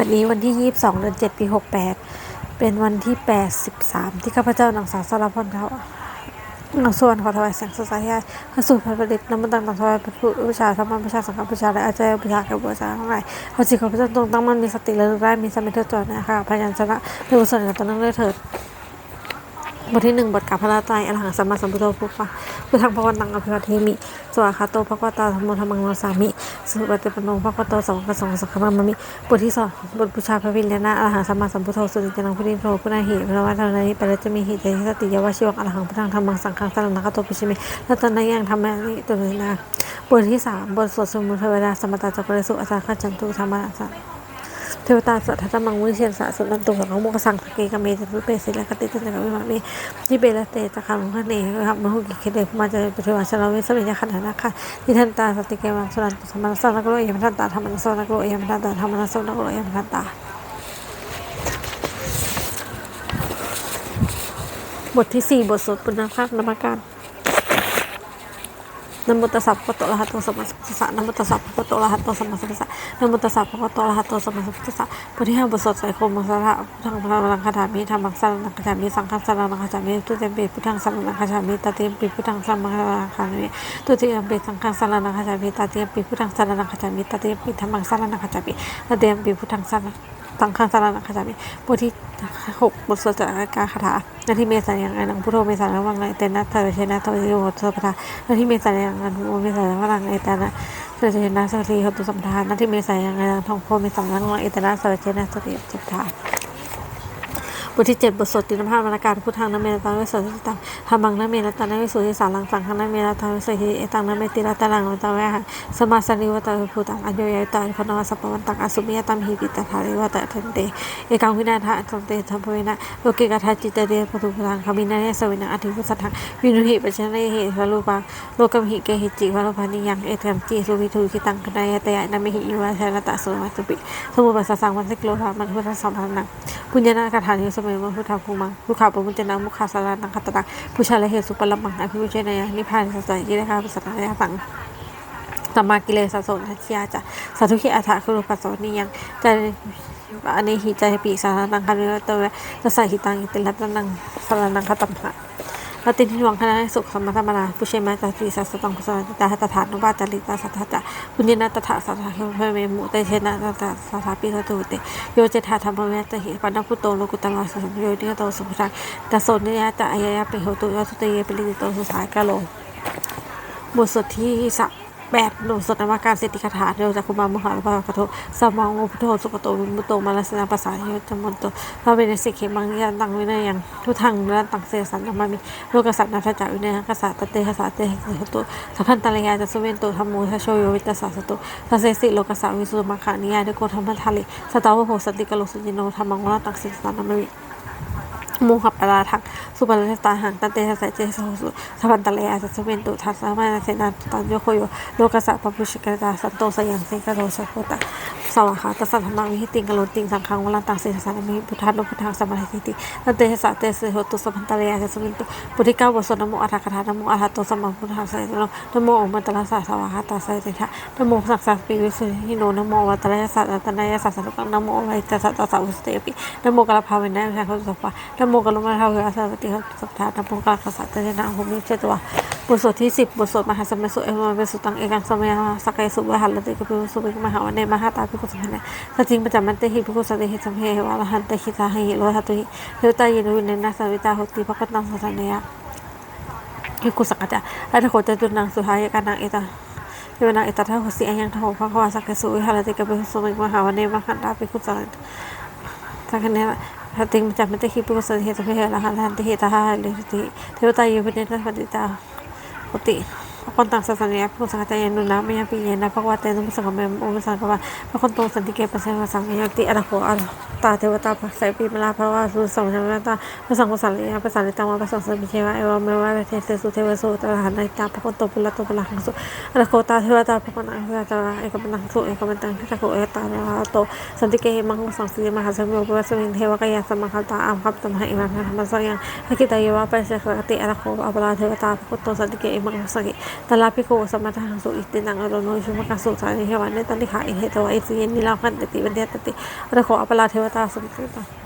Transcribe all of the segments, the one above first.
วันนี้วันที่ 22 เดือน 7 ปี 68 เป็นวันที่ 83 ที่ข้าพเจ้านางสาวสารพรเขานางส่วนขอถวายเสียงสดใสให้พระสู่พระประดิษฐ์น้ำมันตังต่างถวายพระพุทธบูชาธรรมบูชาสังฆบูชาและอาจารย์บูชาก่บูชาทั้งหลายขอจิตของพระเจ้าตรงตั้งมั่นมีสติและรู้ได้มีสมิทจรนะคะพยัญชนะในบุษนกันตอนนั้นเลยเถิดบทที่หนึ่งบทกับพระราตรัยอรหังสัมมาสัมพุทโธพุทธะพุทธังพระวันตังอภิวัตเทมิสวากาโตพระกวตาธรรมโมธรรมังวาสามิ สุปฏิปนโนพระกวโตสองกสงสังฆมามมิบทที่สองบทบูชาพระวิญญาณอรหังสัมมาสัมพุทโธสุติจนังพุทธิโธพุทธาหิพระวัฒนานิปรจะมีหิเจหิสติยวชิวังอรหังพุทธังธรรมังสังฆังสรณังคโตปิชิเมรัตนายังธรรมานิตุเรนาบทที่สามบทสวดสมุทเทวดาสมตตาจักรสุอาจารย์ขัจจันตุธรรมะสั เทวตาสัทธรรมังวิเชียนสะสุนันตุสังฆโมกสังสเกกเมจตุเปสิลกติจันทกวิมามิที่เบลเตตะคังพระเนครับมหุกิเคเดพมาจะปฏิวัติชลวิสมิยขันธนาคะที่ท่านตาสติเกวังสุนันตุสมณสนักโลเยมท่านตาธรรมนสนักโลเยมท่านตาธรรมนสนักโลเยมท่านตาบทที่สี่บทสวดปุณณภาคนามการ นโมตัสสะภะคะวะโตอะระหะโตสัมมาสัมพุทธัสสะนโมตัสสะภะคะวะโตอะระหะโตสัมมาสัมพุทธัสสะนโมตัสสะภะคะวะโตอะระหะโตสัมมาสัมพุทธัสสะบทที่ห้าบทสวดใส่โคมังสาระพุทธังพระลังคาถามิธรรมังสารังคาถามิสังฆังสรนังคาถามิตุเตมเปิพุทธังสารังคาถามิตติยมปิพุทธังสารังคาถามิตุเติยมปิสังฆังสรนังคาถามิตติยมปิพุทธังสารังคาถามิตติยมปิธรรมังสารังคาถามิตติยมปิพุทธังสารัง สังฆาสารนังคาจามิบทที่หกบทสวดจากการคาถานาที่เมษายังไงนังพุทโธเมษานังวังไงเตนะเธอเชนะเธอโยตุสัพระหน้าที่เมษายังไงพุทโธเมษานังวังไงเตนะเธอเชนะสักทีเขาตุสัมทานนาที่เมษายังไงนังทองโพเมษานังวังไงเตนะเธอเชนะสักทีสัมทาน บทที่เจ็ดบทสวดตินภาพมรการพุทธังนเมรตังวิสุทิตังธรรมังนเมรตังวิสุทิสารังสังฆนเมรตังวิสุทิเอตังนเมติรัตตังวัตเวหะสมาสนิวัตภูตังอัญโยยตังพนวสัพพวันตังอสุมิยตัมหิปิตถาริวัตเทนเตเอกังวินาทะสันเตธรรมเวนะโลกิกาทัจิตเดปทุพังคามินาเนสวินังอธิพุสัทธังวินุหิปัจเจเนหิสรูปังโลกัมหิเกหิจิวารพานิยังเอตัมจิสุวิทูคิตังคณายตยะนเมหิอิวะเทระตะสุมัสสุปิสมุปัสสังวันสิกโลภามันพุทธสัมพันนังปุญญานาคาถานิสมัยมุทธาภูมังลูกขาปมุจนามุขาสารานังคตตังผู้ชาละเหตุสุปลมังอภิวุเชนายนิพพานสัจจะยินะคะปัสสนายสังสัมมากิเลสสสทัชยาจะสาธุขิอัฏฐคุรุปัสสนิยังจะอันนี้หิใจปีสารานังคันเวตเวจะใส่หิตังอิติลัตนังสารานังคตัมหะ ปฏิทินวังคณะสุขสมรรมนาผู้เชมาจัติสัสตังกุศลตาหัตถานุบาจริตาสัทธะคุณยนาตถาสัทธะเพเมมุเตเชนะตถาสัทธาปิสตุเตโยเจธาธรรมเวตหิปันนพุโตโลกุตตะสัมโยนิโตสุภทังตโสนิยะตะอายะเปโหตุยสุตเยปริโตสุสายกะโลบทสวดที่สัก แปดหนุสนวาการสิทธิคาถาเดียวจากคุมามุหาปะกะโทสมองอุปโทสุกโตวิมุตโตมาลสนาภาษาโยจมนโตพระเวเนสิกเขมังยันตังวินัยยังทุทังและตังเสสันนมามิโลกสัตนาทจักวินัยกษัตตเตหสาเตหตุสัพพันตะเลยาจะสุเวนโตธรรมโมทโชโยวิตสาสตุสัเสสิโลกสัวิสุมังคานิยาเดโกธรรมทาลิสตาวโหสติกโลสุจิโนธรรมังวะตังเสสันนมามิ โมหับปราทังสุปรตตาหังตันเตสะเจโสสุสัพพันตะเลอาสัสเวนตุทัสสะมาเสนาตันโยโคโยโลกัสสะปะปุชิกตาสันโตสยังเสกโรสัพพตะสวะหาตัสสะธรรมวิหิติงกโลติงสังฆังวลันตังเสสะนมิพุทธานุพุทธังสมาธิติตันเตสะเตสโหตุสัพพันตะเลอาสัสเวนตุปุถิกาบทสวดนโมอัฏฐกถานโมอะระโตสัมมาพุทธังไสยโนนโมอมตระสะสวะหาตาไสติทะนโมสักสะปิวิสุทธิโนนโมวัตระยะสัตตนายะสัสสะตุกังนโมไวจัสสะตัสสะอุสเตปินโมกะลาภาเวนะวิชาโคสัพพะนโมกะลุมาทาเวอาสาติสัพพะนโมกะลาสัตตะนะหุมิเจตวะบทสวดที่สิบบทสวดมหาสมัยสุเอวเวสุตังเอกังสมัยสกายสุวหันลติกปิสุวิมหาวันเนมหาตาภิกุสัมพันสติงประจำมันเตหิภิกุสติหิสัมเพวะละหันเตหิสาหิโลหะตุหิเทวตายินุวินเนนะสวิตาหุติภคตังสัสเนยะภิกุสังกัจจะอัตถโคจตุนังสุทายกานังเอตาเทวนาเอตทัหุสิอัยังทโหภควาสักสุวิหันลติกปิสุวิมหาวันเนมหาตาภิก หติมจับมันจะคิดป็กสติเหตุเพหละหันหันติเหตุทหาเลติเทวตายุปเนตปฏิตาปติ คนต่างศาสนาผู้สังฆานุนะไม่ยังปีเย็นนะเพระว่าแต่ต้องสังฆเมโอมสังฆว่าพระคนโตสันติเกปัสสาวะสังฆยติอรโหอัลตาเทวตาภักษปีมลาภาวะสุสังฆนาตาพระสังฆสันลิยาภาษาลิตังวะภาษาสัมมิเชวะเอวเมวะเทเสสุเทวสุตระหันในตาพระคนโตปุลโตปุลหังสุอรโหตาเทวตาพระคนอังสตระเอกบันังสุเอกบันตังทักโกเอตาโตสันติเกมังสังสีมหาสมุปวัสมิงเทวกายสมมาคัตตาอัมคับตมหะอิมังธรรมสังยังหกิตายวะปัสสะติอรโหอัปลาเทวตาพระคนโตสันติเกมังสังกิตลาภิกขุสมัทหังสุอิตินังอโรโนชุมกัสสุสานิเฮวันเนตันติขาอิเหตวะอิสิเยนิลาคันติติวันเดตติระโคอปลาเทวตาสมติตา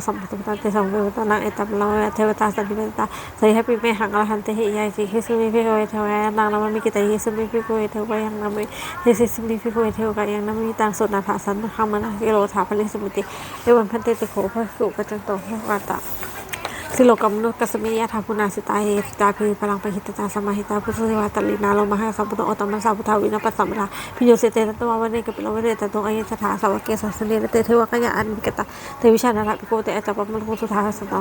สติอรโคเปียควายพิวอปันติสิเยพุกินาเปคุเอสาสุลุกัสสุเทวตาสันติเมตาหติอัตคันตังสัสันเนพุตะเยปิเตเปคุเอหิสุงติมตังอรหันโตสัมมาสัมพุทธะสัมพุทธังเอบามโนเทวตาสัมเมตาเอหิสุงเสยปิเมหังอรหันเตเยปิเตเปคุเอพุสันติอัตหังตังอรหันโตสัมพุทธะสังเวทนาเอตัมลาวเทวตาสันติเตาใส่ให้ปีเมหังอรหันเตหิยายสิเฮสุมิพิโกเอเทวายนางนามิกิตาเฮสุมิพิโกเอเทวายังนามิเฮสิสุมิพิโกเอเทวายังนามิตังสุนาภาสันคัมมนะกิโลถาพลิสมิติเอวันพันเตติโขพระสุปจันโตภวาตา สิโลกมนุกัสมียะทาพุนาสิตาเฮสิตาพีพลังปหิตตาสมาหิตาพุทธเทวตลินาโลมหาสัมพุทโอตมัสสาพุทธาวินาปัสสัมราพิโยเสเตตตววันเนกปิโลวันเนตตงอายสถาสาวเกสัสเนเตเทวกยะอันมิกตาเทวิชานาราปิโกเตอจัปปมลุสุทาสัต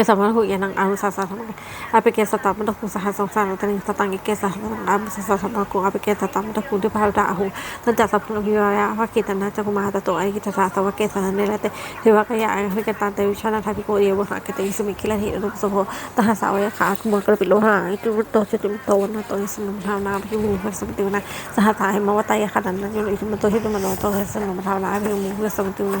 Kesa mana hu yanang ahu sasa sama ape kesa ta mana hu sah song sa tani tatang kesa nang am sasa sama ku ape kesa ta mana ku de bahal da ahu tan ta sap no biwa ya wa kita na cha ku ma ta to ai kita sa sa wa kesa ne la te he wa ka ya ai he ka ta te chana tha bi ko ye wa ka te ismi kila hi ru so ho ta ha sa wa ya ka ku ma ka pi lo ha i tu to che tu to na to is no ha na bi mu ha sam tu na sa ha ta ai ma wa ta ya ka dan na yo i tu ma to he tu ma no to he sa no ma ha na bi mu ha sam tu na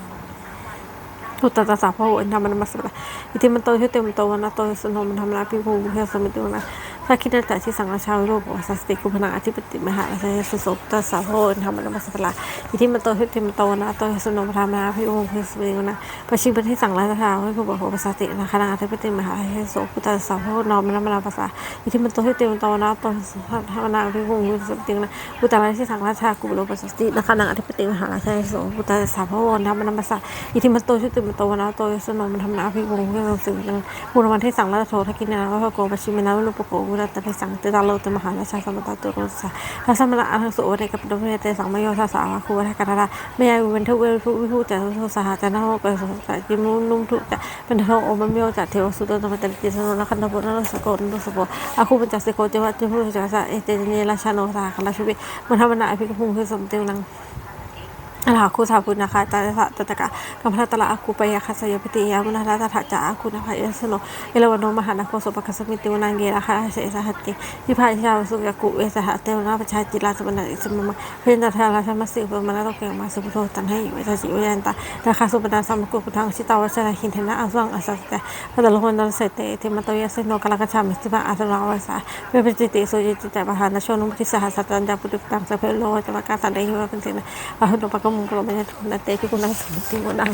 เป็นสตาร์นะคะในนั้นที่เราที่มันโต้องพิจารณาตันนะโตสนมันทำอะไรพี่โมสมตินะ พระคิดนาตาที่สังราชาวโรปสัสติกุพนังอธิปติมหาราชยสุสพตัสสะโพนธรรมนมัสสลาอิทิมโตทิติมโตนะโตสุนมธรรมนาพิโอมพิสุวงนะประชิงประเทศสังราชาวให้ผู้บอกสัสตินะคณะอธิปติมหาราชยสุพุตัสสะโพนนอมนมนาภาษาอิทิมโตทิติมโตนะโตสุนธรรมนาพิโอมพิสุวงนะอุตาราที่สังราชากุโลปัสสตินะคณะอธิปติมหาราชยสุพุตัสสะโพนธรรมนมัสสาอิทิมโตทิติมโตนะโตสุนมธรรมนาพิโอมพิสเนะภูรมันเสังราชโททกินาวัโกปชิมนาวุลปโกวุรตะสั่งเตตาโลตมหาราชาสมตตุรุสาพระสมณะอันสุวรรณกับดมเตสังมโยสาสาวคูวัฒกันราไม่ยาวินทุเวทุวิภูจัตุสหจันทโหกสุสัจิมุนุ่มทุจะเป็นโทโอมมโยจั อลาคุสาบุนะคะตาสะตตะกะกัมพระตละอาคุไปยาคัสยปติยามุนาราตถะจาอาคุนะคะเอสโลเอลวันโนมหานาโคสุปะคสมิติวนังเกราคะเสสหัตติวิพายชาวสุยากุเอสหัตเตวนาประชาจิลาสมนาอิสมมะเพนตทาราชมาสสิปมนาโลตเกมาสุโทตันให้อยู่วทจิวยันตานาคาสุปนาสัมกุปุทังชิตาวชราหินเทนะอาสวังอัสสัตเตะพระตลหนนเสตเตเทมตยสโนกาลกชามิสิมาอาสวาวาสาเวปจิติสุจิติแต่มหานาชโนุมทิสหัสตันจาปุตตังสเพโลจมกาสันเดหิวะเป็นเสนะอาหุนปะกมุมกลมได้ทุนนาเตะที่คุณนางสมศรีโมดัง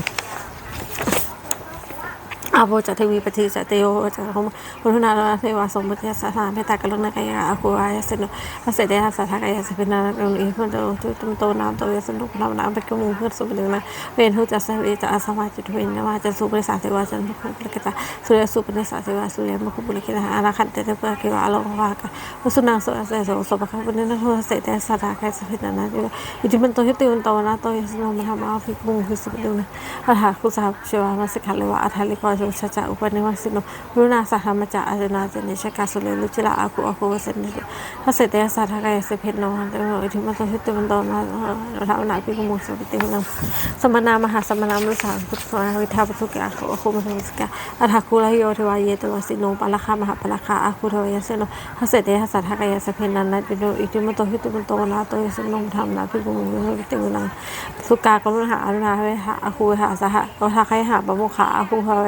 อาโบจะเทวีปฏิจะเตโยจะเขาพุทธนาราเทวาสมบุติสาสาเมตตากรุณากายาอาคูอายสนุอาเสดยาสาธากายสพินาเรื่องนี้เพื่อนเราทุตโตน้ำโตยสนุกน้ำน้ำเป็นกมูเพื่อสุบเดือนะเวนทุจะเสวีจะอาสมาจิตเวนนวาจะสุบริสาเทวาจันทร์บุริกิตาสุริยสุบริสาเทวาสุริยมุขบุริกิตาอนาคันเตเตเปกิวาอโลวากะวสุนังสุอาเสโสสบคับวันนั้นทุเสดยาสาธากายสพินานะจิอิจิมันโตยุติวันโตนะโตยสนุมันทำอาฟิกมุงคือสุบเดือนะอาหาคุสาเชวามาสิกขาเลวะอัฐาลิกวางสัจจะอุปนิวสิโนมุนาสัทธรรมจะอาจนาเจนิชกาสุเลลุจิลาอาคุอาคุวสันนิทัเสตยสัทธกายเสเพนโนันเทโนอิทิมัโตหิตุมโตมาเราหนาพิกุมุสปิติมังสมนามหาสมนามุสานพุทธสาวิทาปทุกะอาคุอาคุมสัสกาอัฏฐคุายโยเทวายเยตวสิโนปัละคามหาปัละคาอาคุเทวายเสโนทัสเสตยสัทธกายเสเพนนันนัติโนอิทิมันโตหิตมันโตนาโตยสนธรรมนาพิกุมุสปิติมังสุกากรุณาอรุณาเวหะอาคุเวหะสหะโอทาคายหาปะโมขาอาคุภาเว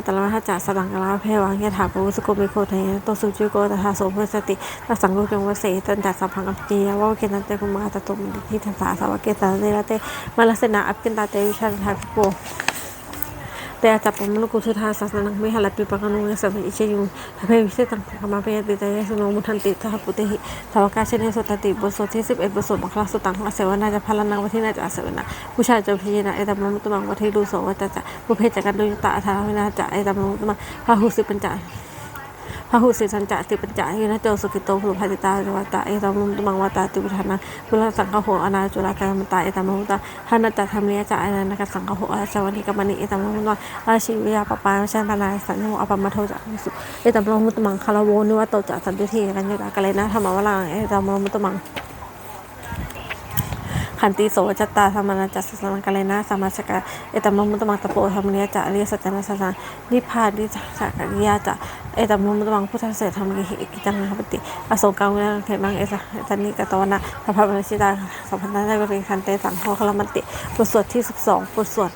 ตระมหาจัสตังกลาเพวังยถาปุสกุมิโกทโตสุจิโกตถาโสภสติตัสังโกจงวเสตันจัสสัพพังอภิยาวะเกนันเตกุมาตตุมิทิทัสสาสวะเกตันเนรเตมลสนาอภิกันตาเตวิชันทาภิโก แต่จับปมนุกุสุธาศาสนังไม่หัลปิปะกนุงสัมอิเชยุงทเพวิเศษตังขมาเปยติตายสนมุทันติทหปุติหิทวกาเช่นสุตติบทสวดที่สิบเอ็ดบทสวดบังคลาสุตังอาเสวนาจะพลันังวัฒนาจะอาเสวนาผู้ชายจะพิจารณาไอตัมมุตมังวัฒดูโสวัตจะผู้เพศจกันดุยตาทาวินาจะไอตัมมุตมังพาหุสิปัญจ พหุสิสัญจะติปัญจายนะเจสุกิโตภูภัติตาจวัตตาเอตัมมุตมังวัตตาติบุทานาบุรสังฆโหอนาจุลากรรมตาเอตัมมุตตาหานาตธรรมเนียจะอนันกสังฆโหอาชวันิกมณีเอตัมมุตมังอาชีวิยาปปาชันปนาสันโนอปมาโทจักสุเอตัมโลมุตมังคารโวนิวัตโตจักสันตุทีกันยกากะเลนะธรรมวลังเอตัมโลมุตมังขันติโสจัตตาธรรมนาจัสสนังกะเลนะสามาสกะเอตมโลมุตมังตะโปธรรมเนียจะเรียสัจจนะสัสนิพพานิจักกิยาจะ เอตัมโลมุตมังพุทธเสรษฐธรรมกิหิกิจังหปติอโศกังเวลเขมังเอสตันนิกตวนะสัพพะมณิชิตาสัพพันธ์ได้บริคันเตสังโฆคลมันติบทสวดที่ 12บทสวด